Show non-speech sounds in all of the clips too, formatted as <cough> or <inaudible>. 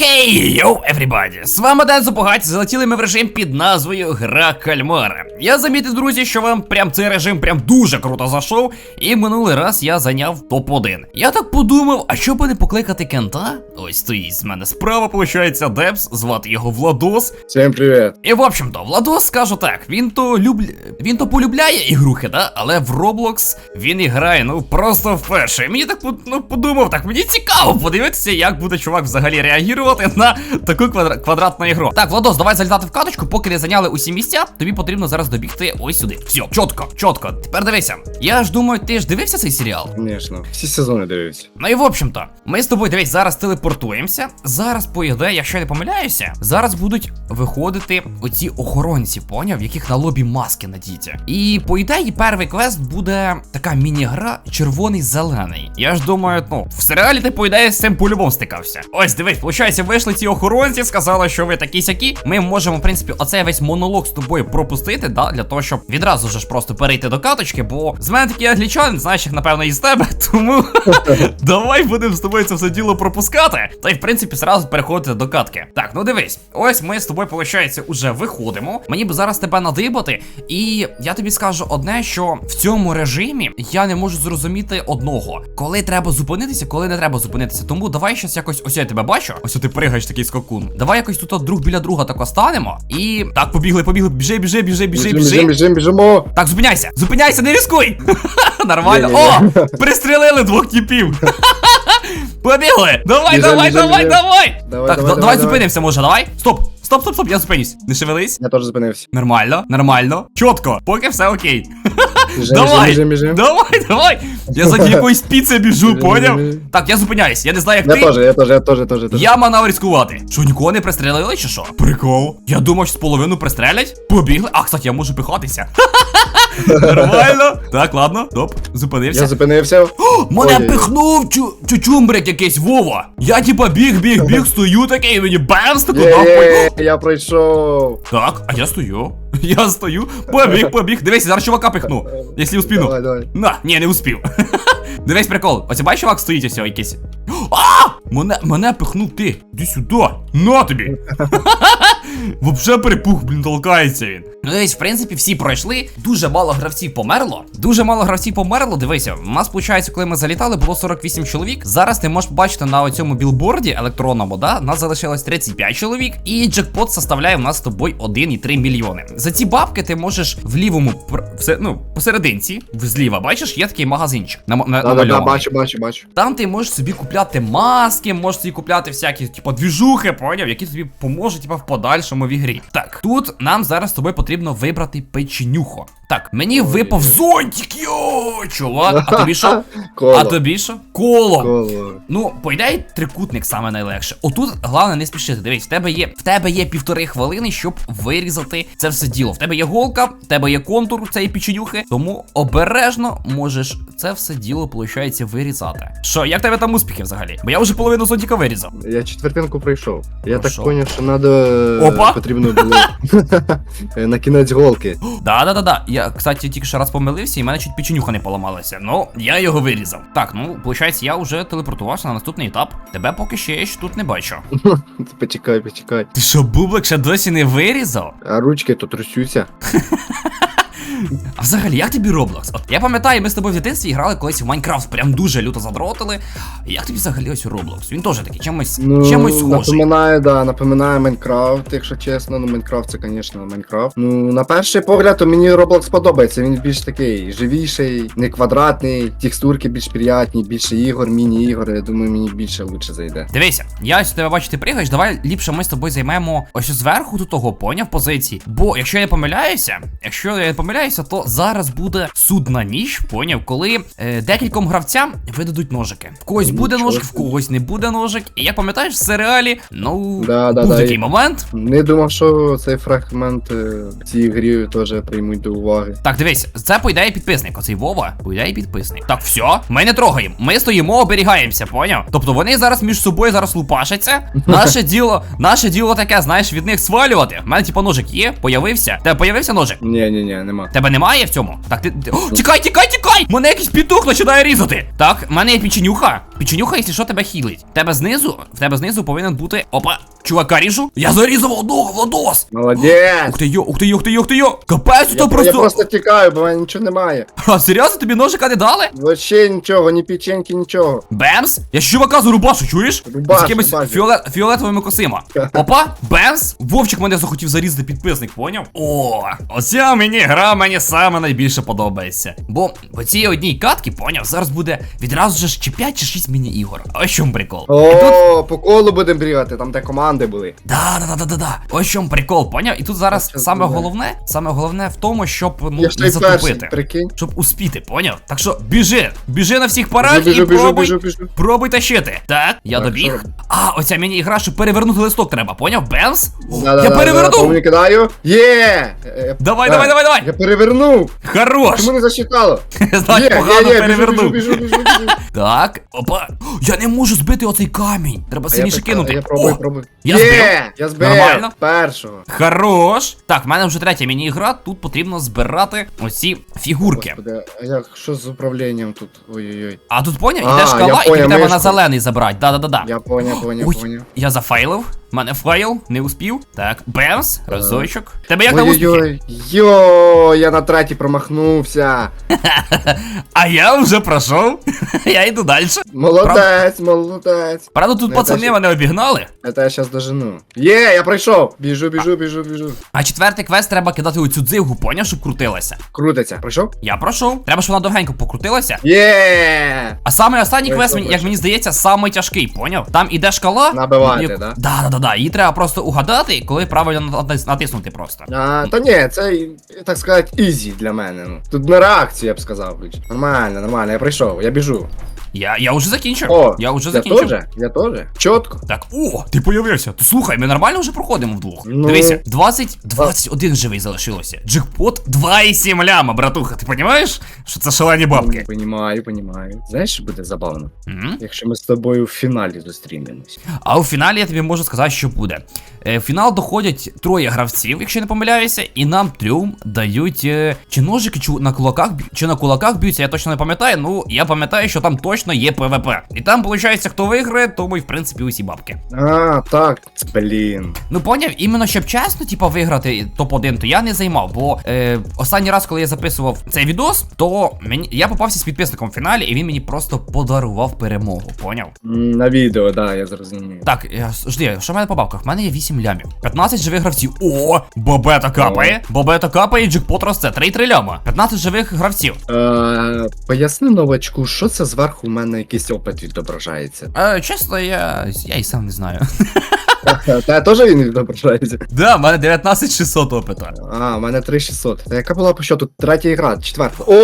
Хей, йоу, everybody! З вами Ден Зупугаті, залетіли ми в режим під назвою Гра Кальмара. Я замітив, друзі, що вам прям цей режим прям дуже круто зайшов, і минулий раз я зайняв топ-1. Я так подумав, а що би не покликати кента? Ось стоїть з мене справа, виходить, Депс, звати його Владос. Всем привет. І в общем-то, Владос скажу так, він то любля... він то полюбляє ігрухи, да? але в Roblox він і грає, ну просто вперше. Мені так ну, подумав, так мені цікаво подивитися, як буде чувак взагалі реагувати на таку квадра- квадратну ігру. Так, Владос, давай залітати в каточку, поки не зайняли усі місця, тобі потрібно зараз добігти ось сюди. Все, чітко, чітко. Тепер дивися. Я ж думаю, ти ж дивився цей серіал? Конечно. Всі сезони дивився. Ну і в общем-то, ми з тобою дивись, зараз телепортуємося. Зараз, по ідеї, якщо я не помиляюся, зараз будуть виходити оці охоронці, поняв, в яких на лобі маски надіті. І по ідеї, перший квест буде така міні-гра червоний-зелений. Я ж думаю, ну, в серіалі ти по ідеї з цим по-любому стикався. Ось дивись, виходить, вийшли ці охоронці, сказали, що ви такі сякі. Ми можемо, в принципі, оцей весь монолог з тобою пропустити, да, для того, щоб відразу ж просто перейти до каточки, бо з мене такий англічанин, знаєш, їх, напевно, і з тебе, <laughs> тому <laughs> Давай будемо з тобою це все діло пропускати. Та й в принципі зразу переходити до катки. Так, ну дивись, ось ми з тобою, виходить, уже виходимо. Мені б зараз тебе надибати, і я тобі скажу одне, що в цьому режимі я не можу зрозуміти одного, коли треба зупинитися, коли не треба зупинитися. Тому давай щось якось ось я тебе бачу. Ось ти пригаєш такий скакун. Давай якось тут от друг біля друга тако станемо. І так, побігли, побігли, біжи, біжи, біжи, біжи, біжи. біжим, біжимо. Так, зупиняйся! Зупиняйся, не ризикуй! <laughs> Нормально. О! Пристрелили двох типів! <laughs> Побігли! Давай, Біжим, давай, біжим, давай, біжим. давай! Давай, Так, давай, давай давай. зупинимося, може, давай? Стоп! Стоп, стоп, стоп, я зупинюсь. Не шевелись. Я теж зупинився. Нормально, нормально. Чітко, поки все окей. <laughs> Біжим, Давай! біжим, біжим. Давай, давай! Я за якоюсь піцею біжу, Біжим, поняв? біжим. Так, я зупиняюсь, я не знаю, як Я ти. теж, я теж, я теж, теж, теж. Я мав ризикувати. Що, нікого не пристрелили чи що? Прикол. Я думав, що з половину пристрелять. Побігли. А, кстати, я можу пихатися. <laughs> Нормально. Так, ладно, стоп, зупинився. Я зупинився. Мене Ой-ой-ой. пихнув чу чучумбрик якийсь Вова. Я типа біг, біг, біг, <laughs> стою такий, і мені бемс таку нахуй. Є, я пройшов. Так, а я стою. <laughs> Я стою. Побіг, побіг. Дивись, зараз чувака пихну. Якщо успіну. Давай, давай. На, ні, не успів. <laughs> Дивись прикол. Оце бачиш, чувак стоїть ось якийсь. <gasps> А! Мене, мене пихнув ти. Іди сюди. На тобі. <laughs> Вообще перепух, блін, толкається він. Ну, дивись, в принципі, всі пройшли. Дуже мало гравців померло. Дуже мало гравців померло. Дивися, у нас, виходить, коли ми залітали, було 48 чоловік. Зараз ти можеш бачити на цьому білборді електронному, да? Нас залишилось 35 чоловік, і джекпот составляє в нас з тобою 1,3 мільйони. За ці бабки ти можеш в лівому все, ну, посерединці, в- зліва, бачиш, є такий магазинчик. На, на, Да, да, да, бачу, бачу, бачу. Там ти можеш собі купляти маски, можеш собі купляти всякі, типу, двіжухи, поняв, які тобі поможуть, типу, в подальшому в ігрі. Так, тут нам зараз з тобою потрібно вибрати печенюхо. Так, мені випав зонтик, йо, чувак. А тобі що? <laughs> Коло. А тобі що? Коло. Коло. Ну, по ідеї, трикутник саме найлегше. Отут головне не спішити. Дивись, в тебе є в тебе є півтори хвилини, щоб вирізати це все діло. В тебе є голка, в тебе є контур цієї печенюхи, тому обережно можеш це все діло, виходить, вирізати. Що, як в тебе там успіхи взагалі? Бо я вже половину зонтика вирізав. Я четвертинку пройшов. Я Пройшов. так поняв, що надо... Опа. Потрібно було на кінець голки. Да, да, да, да. Я, кстати, тільки ще раз помилився, і в мене чуть печенюха не поламалася. Ну, я його вирізав. Так, ну, виходить, я вже телепортувався на наступний етап. Тебе поки ще я ще тут не бачу. <laughs> Почекай, почекай. Ти що, бублик ще досі не вирізав? А ручки то трясуться. <laughs> А взагалі, як тобі Roblox? От я пам'ятаю, ми з тобою в дитинстві грали колись в Майнкрафт, прям дуже люто задротили. Як тобі взагалі ось Roblox? Він теж такий чимось, Ну, чимось схожий. напоминає, да, напоминає Майнкрафт, якщо чесно. Ну, Майнкрафт це, звісно, Майнкрафт. Ну, на перший погляд, то мені Roblox подобається. Він більш такий живіший, не квадратний, текстурки більш приятні, більше ігор, міні-ігор. Я думаю, мені більше лучше зайде. Дивися, я ось тебе бачу, ти пригаєш, давай ліпше ми з тобою займемо ось зверху до того, поняв позиції. Бо якщо я не помиляюся, якщо я не помиляюся, то зараз буде судна ніч, поняв, коли е, декільком гравцям видадуть ножики. В когось буде Нічого ножик, в когось не буде ножик. І як пам'ятаєш, в серіалі, ну Да, да, був да, такий і- момент. Не думав, що цей фрагмент е, в цій грі теж приймуть до уваги. Так, дивись, це по ідеї підписник. Оцей Вова, по ідеї підписник. Так, все, ми не трогаємо. Ми стоїмо, оберігаємося, поняв? Тобто вони зараз між собою зараз лупашаться. <laughs> Наше діло, наше діло таке, знаєш, від них свалювати. У мене типу ножик є, появився. Тебе появився ножик? Ні, ні, ні, нема. Тебе немає в цьому? Так, ти. ти- О, тікай, тікай, тікай! Мене якийсь петух починає різати. Так, в мене є печенюха. Печенюха, якщо що тебе хілить. Тебе знизу, в тебе знизу повинен бути. Опа, чувака ріжу. Я зарізав одного Владос. Молодець! Ух ти йо, ух ти йо, ух ти йо, ух ти йо. Капець, то я просто. просто тікаю, бо в мене нічого немає. А серйозно тобі ножика не дали? Вообще нічого, ні печеньки, нічого. Бемс? Я ж чувака зарубашу, чуєш? Рубаш, З якимись рубаш. фіоле... фіолетовими косима. <laughs> Опа, Бемс? Вовчик мене захотів зарізати підписник, поняв? О, оця мені гра мені саме найбільше подобається. Бо по цій одній катці, поняв, зараз буде відразу ж чи 5 чи 6 міні-ігор. Ось чому прикол. О, по колу будемо бігати, там де команди були. Да, да, да, да, да, да. Ось чому прикол, поняв? І тут зараз саме головне, саме головне в тому, щоб ну не затупити. прикинь. Щоб успіти, поняв? Так що біжи, біжи на всіх парах і пробуй, пробуй тащити. Так, я добіг. А, оця міні-ігра, щоб перевернути листок треба, поняв? Бемс? Я да, перевернув! Кидаю. Є! Е, Давай, е, давай, давай, давай! Я перевернув! Хорош! Чому не засчитало? <laughs> Значить, погано перевернув. <laughs> Так, опа. Я не можу збити оцей камінь. Треба сильніше кинути. Я пробую, пробую. я збив. Я збив! Нормально. Першого. Хорош. Так, в мене вже третя міні-ігра. Тут потрібно збирати оці фігурки. Господи, а як, що з управлінням тут? Ой-ой-ой. А тут поняв, іде шкала, і тобі треба на зелений забрати. Да-да-да-да. Я поняв, поняв, поняв. я зафейлив. Мене фейл, не успів. Так, бемс, разочок. Тебе як на успіхи? Йо, я на третій промахнувся. <laughs> А я вже пройшов. <laughs> я йду далі. Молодець, молодець. Правда, тут пацани мене обігнали. Это я сейчас дожену. Є, я пройшов. Біжу, біжу, біжу, біжу. А четвертий квест треба кидати оцю дзигу, поняв, щоб крутилася. Крутиться. Пройшов? Я пройшов. Треба, щоб вона довгенько покрутилася. Є! А саме останній квест, як мені здається, самий тяжкий, поняв? Там іде шкала. Набивати, да? Да, да, да, да. Її треба просто угадати, коли правильно натиснути просто. А, та ні, це, так сказати, ізі для мене. Ну. Тут на реакцію, я б сказав. Нормально, нормально, я прийшов, я біжу. Я, я вже закінчив. О, я вже я закінчив. теж, я теж. Чітко. Так, о, ти появився. Ти слухай, ми нормально вже проходимо вдвох. Ну. Дивися, 20, 21 живий залишилося. Джекпот 2,7 ляма, братуха. Ти розумієш, що це шалені бабки? Понімаю, понімаю. Знаєш, що буде забавно? М? Якщо ми з тобою в фіналі зустрінемось. А у фіналі я тобі можу сказати, що буде. Е, в фінал доходять троє гравців, якщо я не помиляюся, і нам трьом дають е, чи ножики, чи на кулаках, чи на кулаках б'ються, я точно не пам'ятаю. Ну, я пам'ятаю, що там точно є ПВП. І там, виходить, хто виграє, тому і в принципі усі бабки. А, так. Блін. Ну поняв, іменно щоб чесно, типа, виграти топ-1, то я не займав. Бо е, останній раз, коли я записував цей відос, то мені я попався з підписником в фіналі, і він мені просто подарував перемогу, поняв? На відео, да, я зрозумів. Так, я, жди, що в мене по бабках? В мене є 8 лямів. 15 живих гравців. О, бобета капає. Бобета капає, джекпот росте. 3-3 ляма. 15 живих гравців. Е, поясни новачку, що це зверху у мене якийсь опит відображається. Е, чесно, я. я і сам не знаю. <laughs> <laughs> Та теж він відображається. да, в мене 19600 опита. А, у мене 3600. Та яка була по що тут третя гра, четверта. О!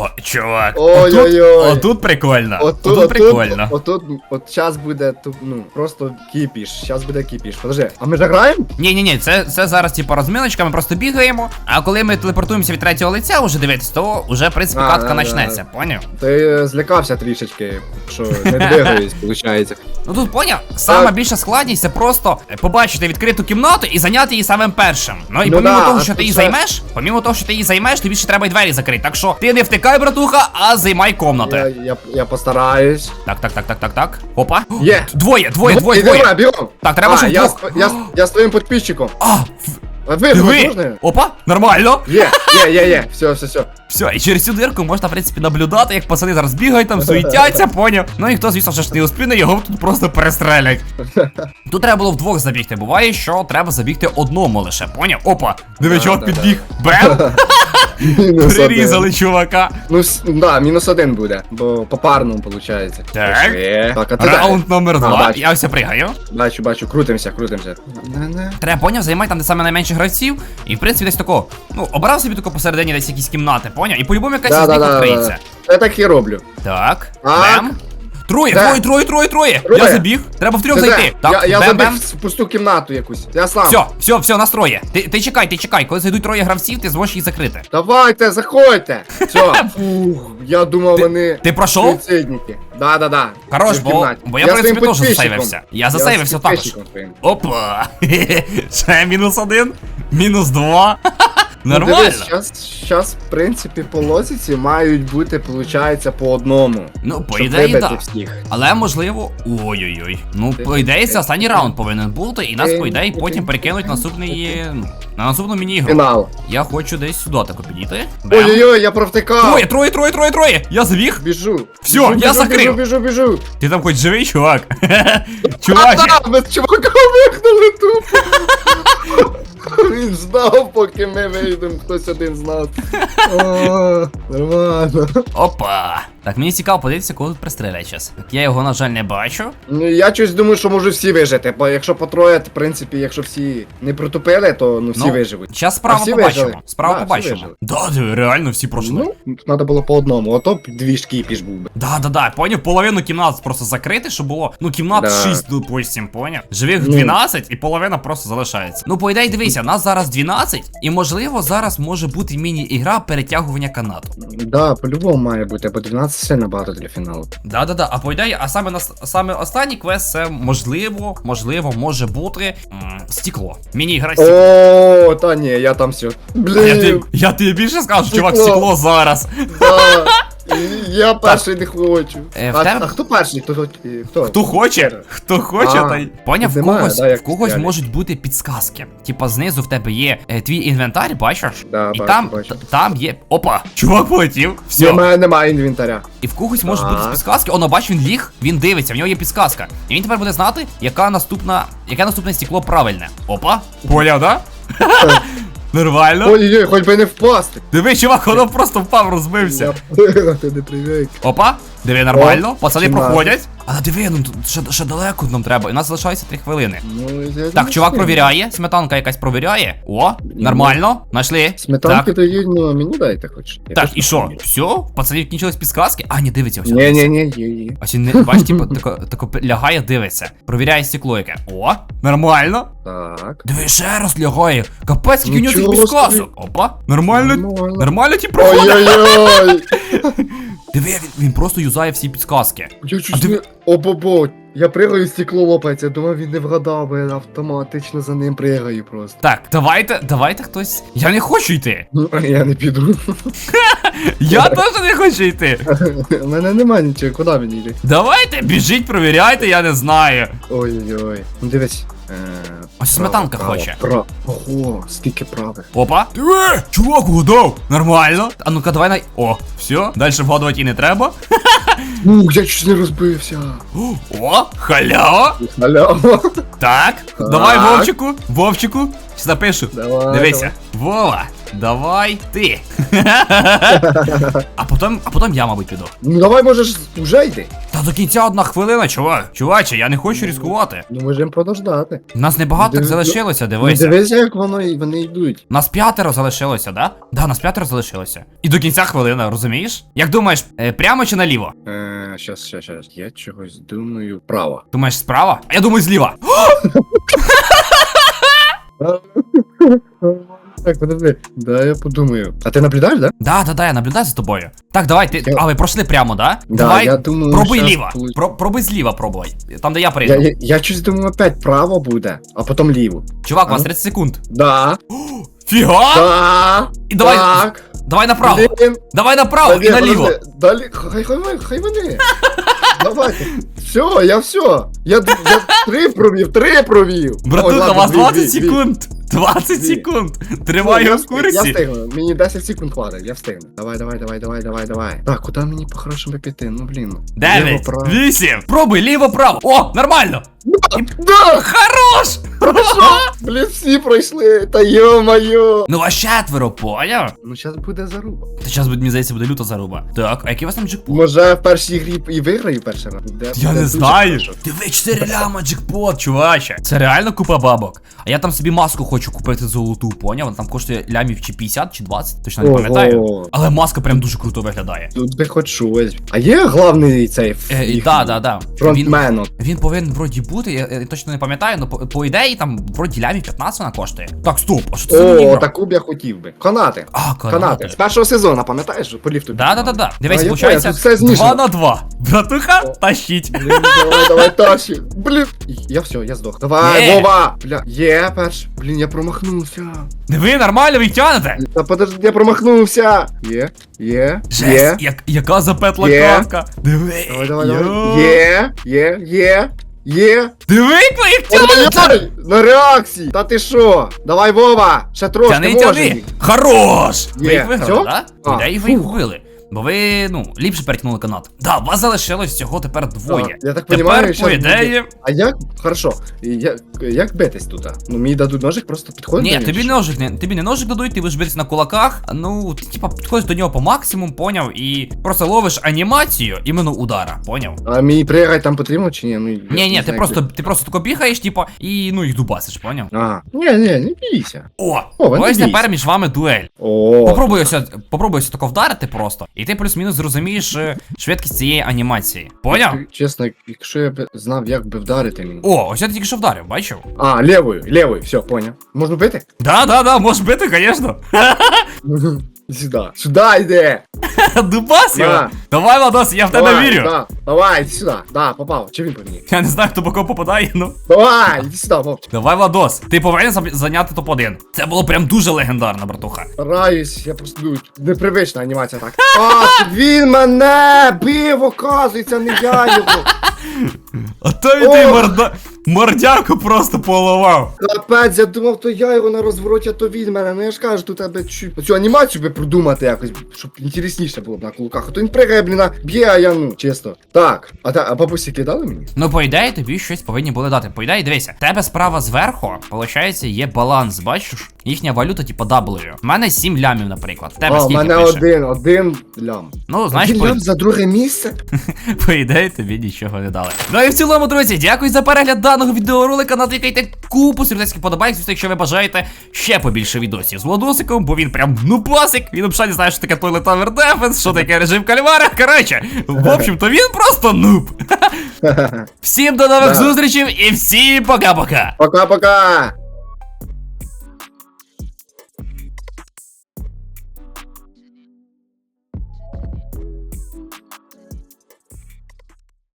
О, чувак. Ой-ой-ой. Отут, прикольно. Отут, прикольно. Отут, от час буде тут, ну, просто кіпіш. Щас буде кіпіш. Подожди, а ми ж граємо? Ні, ні, ні, це, це зараз типу розминочка, ми просто бігаємо. А коли ми телепортуємося від третього лиця, уже дивитись, то вже в принципі А, катка да, да. почнеться, поняв? Ти е, злякався трішечки, що не двигаюсь, виходить. Ну тут поняв, сама більша складність це просто е, побачити відкриту кімнату і зайняти її самим першим. Ну і Ну помімо да, того, що ти її це... займеш, помімо того, що ти її займеш, тобі ще треба й двері закрити. Так що ти не втикай, братуха, а займай Я, комнати. я, я постараюсь. Так, так, так, так, так, так. Опа. Є. Двоє, двоє, Ну, двоє, двоє. Так, треба, а, щоб я, двох. я, я, я з твоїм підписчиком. А ви, диви. можна? Опа, нормально. Є, є, є, є. Все, все, все. Все, і через цю дирку можна, в принципі, наблюдати, як пацани зараз бігають, там суетяться, поняв. Ну і хто, звісно, ж не успіне, його тут просто перестрелять. <laughs> Тут треба було вдвох забігти. Буває, що треба забігти одному лише, поняв? Опа, диви, Да, чувак да, підбіг. Бем! <laughs> Мінус Прирізали один. чувака. Ну, с- да, мінус один буде, бо по парному виходить. Так. Так, а ти Раунд номер А, два. бачу. Я все пригаю. Бачу, бачу, крутимося, крутимося. Не-не. Треба поняв, займай там, де саме найменше гравців. І в принципі десь тако. Ну, обрав собі тако посередині десь якісь кімнати, поняв? І по-любому якась із них відкриється. Я так і роблю. Так. Так. Бем. Троє, Так. троє, троє, троє, троє. Троє. Я забіг. Треба в трьох Це зайти. де? я я бем, забив в пусту кімнату якусь. Я сам. Все, все, все, нас троє. Ти, ти чекай, ти чекай. Коли зайдуть троє гравців, ти зможеш їх закрити. Давайте, заходьте. Все. Фух, я думав, вони Ти пройшов? суїцидники. Да, да, да. Хорош, в бо- кімнаті. бо я, в принципі, своїм теж підписчиком. засейвився. Я засейвився також. підписчиком своїм. Опа! <laughs> Ще мінус один, мінус два. Нормально. Зараз, в принципі, по лозіці мають бути, виходить, по одному. Ну, по ідеї, так. Але можливо. Ой-ой-ой. Ну, по ідеї, це останній раунд повинен бути, і нас, по ідеї, потім перекинуть наступний. На наступну міні-ігру. Фінал. Я хочу десь сюди тако підійти. Ой-ой-ой, я провтикав. Троє, троє, троє, троє, троє! Я забіг! Біжу. Всьо, Біжу, я біжу, закрив. Біжу, біжу, біжу. Ти там хоч живий, чувак? <laughs> Чуваче! А, ми чувака вигнали тупо. <laughs> Він знав, поки ми вийдемо, хтось один з нас. О, Нормально. Опа! Так, мені цікаво подивитися, кого тут пристрелять зараз. Так, я його, на жаль, не бачу. Ну я щось думаю, що можуть всі вижити, бо якщо по троє, в принципі, якщо всі не протупили, то ну всі Ну, виживуть. Зараз справа всі побачимо. вижили? Справа Да, побачимо. Да, диви, реально всі пройшли. Ну, треба було по одному, ото б дві шкіпіш був би. Да, да, да, поняв, половину кімнат просто закрити, щоб було, ну, кімнат Да. 6, допустим, поняв? Живих Ну. 12 і половина просто залишається. Ну, по ідеї, дивися, нас зараз 12, і можливо зараз може бути міні-ігра перетягування канату. Да, по-любому має бути, бо 12 сильно багато для фіналу. Да, да, да. А по ідеї, а саме на саме останній квест це можливо, можливо, може бути м, стекло. Міні-гра стекло. О, та ні, я там все. А Я, ти, Блін, я тобі більше скажу, чувак, Стекло. стекло зараз. да. Я перший не хочу. Е, в А, тебе- а хто перший? Хто? Хто? Хто хоче, хто хоче, А, та й. Поняв, в немає, когось, да, як в когось можуть бути підсказки. Типа знизу в тебе є е, твій інвентар, бачиш? Да, і бачу, там, бачу. т- там є. Опа! Чувак полетів. У мене немає інвентаря. І в когось можуть бути Так. підсказки. Оно, бач, він ліг, він дивиться, в нього є підсказка. І він тепер буде знати, яка наступна, яке наступне стекло правильне. Опа! Поняв, да? <laughs> Нормально. Ой-ой-ой, хоч би не впасти. Диви, чувак, воно просто впав, розбився. Я <laughs> ти не привик. Опа, диви, нормально. Пацани проходять. Але диви, ну тут ще, ще далеко нам треба. І у нас залишається 3 хвилини. Ну, я Так, не чувак знаю. провіряє, сметанка якась провіряє. О, нормально, знайшли. Сметанки Так, дають, ну мені дайте хоч. Я так, теж і що? Все? Пацанів кінчились підсказки? А, ні, дивиться, ось. Ні, ні, ні, є, є. Ось він, не- бач, типу, тако, тако лягає, дивиться. Провіряє стекло яке. О, нормально. Так. Диви, ще раз лягає. Капець, скільки в нього цих Нічого підсказок. Опа, нормально. Нормально. Нормально ті проходить. Ой-ой-ой! <laughs> Диви, він, він просто юзає всі підсказки. Я А чуть ти- не... О-бо-бо! Я пригаю, стекло лопається, думав він не вгадав, бо я автоматично за ним пригаю просто. Так, давайте, давайте хтось. Я не хочу йти. Ну, <laughs> Я не піду. <laughs> Я теж не хочу йти. У мене немає нічого, куди мені йти? Давайте, біжіть, провіряйте, я не знаю. Ой-ой-ой. Ну дивись. Е, Ось сметанка право, хоче. Право. Ого, скільки правих. Опа. Диви! Чувак угадав! Нормально. А ну-ка, давай на. О, все, далі вгадувати і не треба. <laughs> Ну, я чуть не розбився. О, халява. Халява. Так, давай Вовчику, Вовчику. Щас напишу. Давай, Дивися. Вова, давай ти. <laughs> а потім, а потім я, мабуть, піду. Ну давай можеш вже йти. Та до кінця одна хвилина, чувак. Чуваче, я не хочу ризикувати. Ну можемо подождати. Нас небагато так Диви- залишилося, Ну, дивися. дивися, як воно і вони йдуть. Нас п'ятеро залишилося, да? Да, нас п'ятеро залишилося. І до кінця хвилина, розумієш? Як думаєш, е, прямо чи наліво? Е, щас, щас, щас. Я чогось думаю. Право. Думаєш, справа? А я думаю, зліва. <gasps> <laughs> <laughs> Так, подожди. Да, я подумаю. А ти наблюдаєш, да? Да, да, да, я наблюдаю за тобою. Так, давай, ти. Я- А, ви пройшли прямо, да? Да, давай, я думаю, пробуй щас ліво. получ- Про, пробуй зліва, пробуй. Там, де я прийду. Я, я, я щось думаю, опять право буде, а потім ліво. Чувак, у вас А ну. 30 секунд. Да. <gasps> Фіга! Да. І давай, Так. давай направо. Блін. Давай направо Та і наліво. подожди. Далі, хай, хай, хай, хай вони. <laughs> Давайте. Все, я все. Я, д- я три провів, три провів. Ой, Братуха, ладно, у вас дві, 20 дві, дві. секунд. 20 Дві. секунд. Тримай я в Я курсі. встигну. Мені 10 секунд хватить, я встигну. Давай, давай, давай, давай, давай, давай. Так, куди мені по-хорошому піти? Ну блін. 9, Ліво, право. 8. Пробуй ліво-право. О, нормально. Да! Хорош! Блін, всі пройшли, та йо-моє. Ну а четверо, поняв? Ну зараз буде заруба. Та зараз, мені здається, буде люта заруба. Так, а який у вас там джекпот? Може в першій грі і виграю перший раз. Буде- Я буде не дуже знаю. хорошо. Диви, 4 ляма джекпот, чуваче. Це реально купа бабок. А я там собі маску хочу купити золоту, поняв? Вона там коштує лямів чи 50, чи 20, точно не Ого. пам'ятаю. Але маска прям дуже круто виглядає. Тут би хоч щось. А є главний цей Е, і їхній да, да, да. Він, фронтмен. от. він повинен вроді бути, я, я точно не пам'ятаю, але по, по ідеї там вроді лямів лямів 15 вона коштує. Так, стоп, а що це за О, таку б я хотів би. Канати. А, Канати. канати. З першого сезону, пам'ятаєш, по ліфту. Да, да, да, да. Дивись, А, я виходить, понял, тут все 2 знижено. на 2. Братуха, О. тащіть. Блін, давай, давай, тащи. Блін. Я все, я здох. Давай, Є. Вова. Бля, є перш. Блін, я промахнувся. Диви, нормально ви тянете. Та подожди, я промахнувся. Є, є, є. Жесть, як, яка запетла Є. катка. Диви. Давай, давай, йо. давай. Є, є, є, є. Диви, як тянете. На реакції! Та ти що? Давай, Вова! Ще трошки Тяни, тяни. Хорош. Ви Є. їх виграли, Всьо? да? А, ви їх вбили. Бо ви, ну, ліпше перетнули канат. Да, вас залишилось всього тепер двоє. А, я так Тепер, понімаю, по ідеї... А як? Хорошо. Як, як битись тут? Ну мені дадуть ножик, просто підходить. Ні, до тобі не ножик не тобі не ножик дадуть, ти будеш битися на кулаках. Ну, ти типа підходиш до нього по максимуму, поняв, і просто ловиш анімацію іменно удара, поняв? А мені пригай там потрібно чи ні? Ну, Ні, не ні, ти знаю, просто ти просто тако бігаєш, типа, і ну їх дубасиш, поняв? Ага. Ні, ні, не бійся. О, О, ось тепер між вами дуель. О, Попробуй ось, попробуй ось тако вдарити просто, і ти плюс-мінус зрозумієш е, швидкість цієї анімації. Поняв? Чесно, якщо я б знав, як би вдарити мені. О, ось я тільки що вдарив, бачив? А, лівою, лівою, все, поняв. Можна бити? Да, да, да, можеш бити, звісно. <laughs> Сюди. Сюди йде. <laughs> Дубас його. Да. Давай, Ладос, я в тебе Давай, вірю. Да. Давай, іди сюди. Да, попав. Чи він по мені? Я не знаю, хто по попадає, ну. Давай, іди сюди, Вовчик. Давай, Владос, ти повинен заб- зайняти топ-1. Це було прям дуже легендарно, братуха. Стараюсь, я просто ну, непривична анімація так. <laughs> А, він мене бив, оказується, не я його. <laughs> А то він ти морда... мордяку просто поливав. Капець, я думав, то я його на розвороті, а то він мене. Ну я ж кажу, тут тебе чуть цю анімацію би придумати якось, щоб інтересніше було б на кулаках. А то він пригає, блін, а б'є, а я ну, чисто. Так, а, та, а бабусі кидали мені? Ну, по ідеї, тобі щось повинні були дати. По ідеї, дивися, тебе справа зверху, виходить, є баланс, бачиш? Їхня валюта, типу W. У мене 7 лямів, наприклад. В тебе а, у скільки мене пише? один, один лям. Ну, знаєш, один по... лям за друге місце? <laughs> По ідеї тобі нічого не дали. Ну і в цілому, друзі, дякую за перегляд даного відеоролика. Натикайте купу сердецьких подобайк, звісно, якщо ви бажаєте ще побільше відосів з Владосиком, бо він прям нубасик. Він взагалі не знає, що таке Toilet Tower Defense, що таке режим кальвара. Коротше, в <laughs> общем-то, він просто нуб. <laughs> Всім до нових зустрічей і всім пока-пока. Пока-пока!